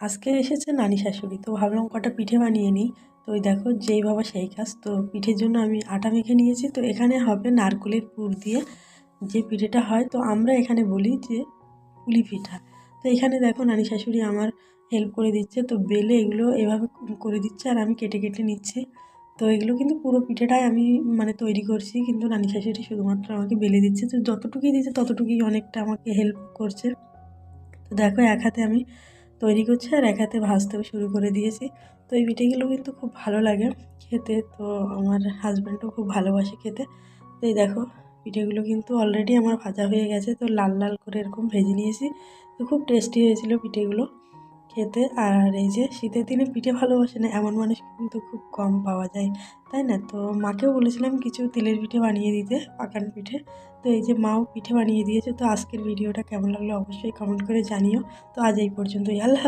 আজকে এসেছে নানি শাশুড়ি, তো ভাবলাম কটা পিঠে বানিয়ে নিই। তো ওই দেখো যেই বাবা সেই কাজ, তো পিঠের জন্য আমি আটা মেখে নিয়েছি। তো এখানে হবে নারকেলের পুর দিয়ে যে পিঠেটা হয়, তো আমরা এখানে বলি যে পুলি পিঠা। তো এখানে দেখো নানি শাশুড়ি আমার হেল্প করে দিচ্ছে, তো বেলে এগুলো এভাবে করে দিচ্ছে আর আমি কেটে কেটে নিচ্ছি। তো এগুলো কিন্তু পুরো পিঠেটাই আমি মানে তৈরি করছি, কিন্তু নানি শাশুড়ি শুধুমাত্র আমাকে বেলে দিচ্ছে। তো যতটুকুই দিচ্ছে ততটুকুই অনেকটা আমাকে হেল্প করছে। তো দেখো এক হাতে আমি তৈরি করছে আর এক হাতে ভাজতেও শুরু করে দিয়েছি। তো এই পিঠেগুলো কিন্তু খুব ভালো লাগে খেতে। তো আমার হাজব্যান্ডও খুব ভালোবাসে খেতে। তো এই দেখো পিঠেগুলো কিন্তু অলরেডি আমার ভাজা হয়ে গেছে। তো লাল লাল করে এরকম ভেজে নিয়েছি। তো খুব টেস্টি হয়েছিল পিঠেগুলো খেতে। আর এই যে শীতের দিনে পিঠে ভালোবাসে না, এমন মানুষ কিন্তু খুব কম পাওয়া যায়, তাই না? তো মাকেও বলেছিলাম কিছু তেলের পিঠে বানিয়ে দিতে, পাকান পিঠে। তো এই যে মাও পিঠে বানিয়ে দিয়েছে, তো আজকের ভিডিওটা কেমন লাগল অবশ্যই কমেন্ট করে জানিও। তো আজ এই পর্যন্তই, আল্লাহ